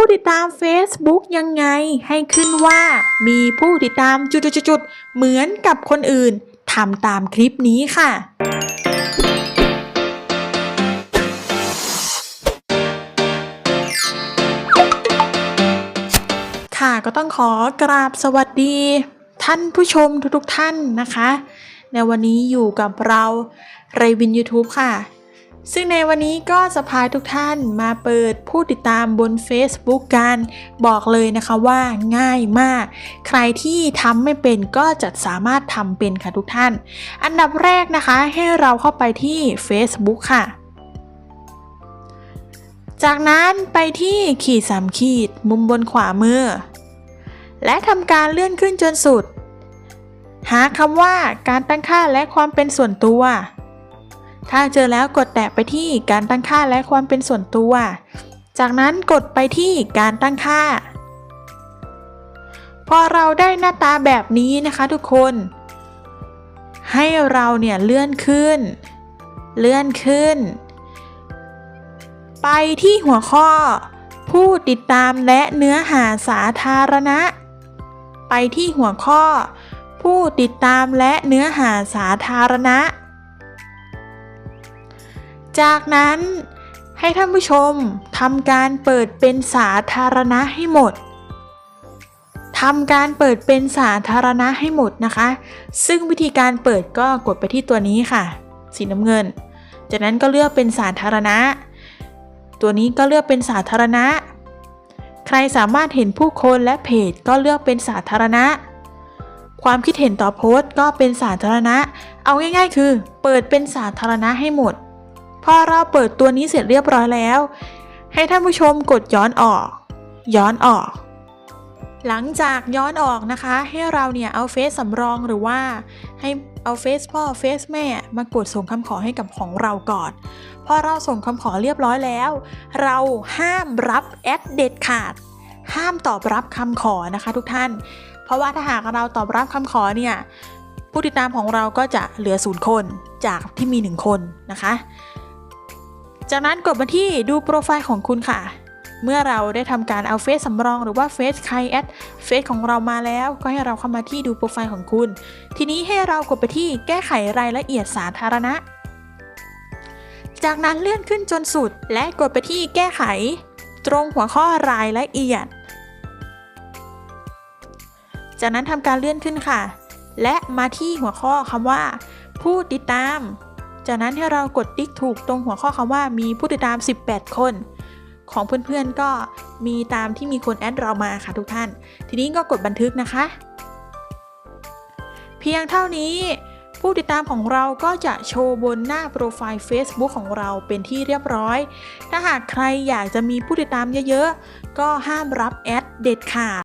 ผู้ติดตาม Facebook ยังไง ให้ขึ้นว่า มีผู้ติดตามจุดๆๆเหมือนกับคนอื่นทำตามคลิปนี้ค่ะค่ะก็ต้องขอกราบสวัสดี ท่านผู้ชมทุกๆท่านนะคะ ในวันนี้อยู่กับเราเรวิน YouTube ค่ะ ซึ่งในวันนี้ก็จะพาทุกท่านมาเปิดผู้ติดตามบน Facebook กัน บอกเลยนะคะว่าง่ายมาก ใครที่ทำไม่เป็นก็จะสามารถทำเป็นค่ะทุกท่าน อันดับแรกนะคะให้เราเข้าไปที่ Facebook ค่ะ จากนั้นไปที่ขีดสามขีดมุมบนขวามือ และทำการเลื่อนขึ้นจนสุด หาคำว่าการตั้งค่าและความเป็นส่วนตัว ถ้าเจอแล้วกดแตะไปที่การตั้งค่าและความเป็นส่วนตัว จากนั้นกดไปที่การตั้งค่า พอเราได้หน้าตาแบบนี้นะคะทุกคน ให้เราเนี่ยเลื่อนขึ้น เลื่อนขึ้น ไปที่หัวข้อ ผู้ติดตามและเนื้อหาสาธารณะ ไปที่หัวข้อ ผู้ติดตามและเนื้อหาสาธารณะ จากนั้นให้ท่านผู้ชมทำการเปิดเป็นสาธารณะให้หมดทำการเปิดเป็นสาธารณะให้หมดนะคะ ซึ่งวิธีการเปิดก็กดไปที่ตัวนี้ค่ะ สีน้ำเงิน จากนั้นก็เลือกเป็นสาธารณะ ตัวนี้ก็เลือกเป็นสาธารณะ ใครสามารถเห็นผู้คนและเพจก็เลือกเป็นสาธารณะ ความคิดเห็นต่อโพสต์ก็เป็นสาธารณะ เอาง่ายๆ คือ เปิดเป็นสาธารณะให้หมด อเราเปิดตัวนี้เสร็จเรียบร้อยแล้ว ให้ท่านผู้ชมกดย้อนออก ย้อนออก หลังจากย้อนออกนะคะ ให้เราเนี่ยเอาเฟซสำรองหรือว่าให้เอาเฟซพ่อเฟซแม่มากดส่งคำขอให้กับของเราก่อนพอเราส่งคำขอเรียบร้อยแล้ว เราห้ามรับแอดเด็ดขาด ห้ามตอบรับคำขอนะคะทุกท่าน เพราะว่าถ้าหากเราตอบรับคำขอเนี่ยผู้ติดตามของเราก็จะเหลือศูนย์คนจากที่มี 1 คนนะคะ จากนั้นกดมาที่ดูโปรไฟล์ของคุณค่ะ เมื่อเราได้ทำการเอาเฟซสำรองหรือว่าเฟซใครแอดเฟซของเรามาแล้ว ก็ให้เราเข้ามาที่ดูโปรไฟล์ของคุณ ทีนี้ให้เรากดไปที่แก้ไขรายละเอียดสาธารณะ จากนั้นเลื่อนขึ้นจนสุด และกดไปที่แก้ไข ตรงหัวข้อรายละเอียด จากนั้นทำการเลื่อนขึ้นค่ะ และมาที่หัวข้อคำว่า ผู้ติดตาม จากนั้นให้เรากดติ๊กถูกตรงหัวข้อคำว่ามีผู้ติดตาม 18 คน ของเพื่อนๆก็มีตามที่มีคนแอดเรามาค่ะทุกท่าน ทีนี้ก็กดบันทึกนะคะ เพียงเท่านี้ผู้ติดตามของเราก็จะโชว์บนหน้าโปรไฟล์ Facebook ของเราเป็นที่เรียบร้อย ถ้าหากใครอยากจะมีผู้ติดตามเยอะๆ ก็ห้ามรับแอดเด็ดขาด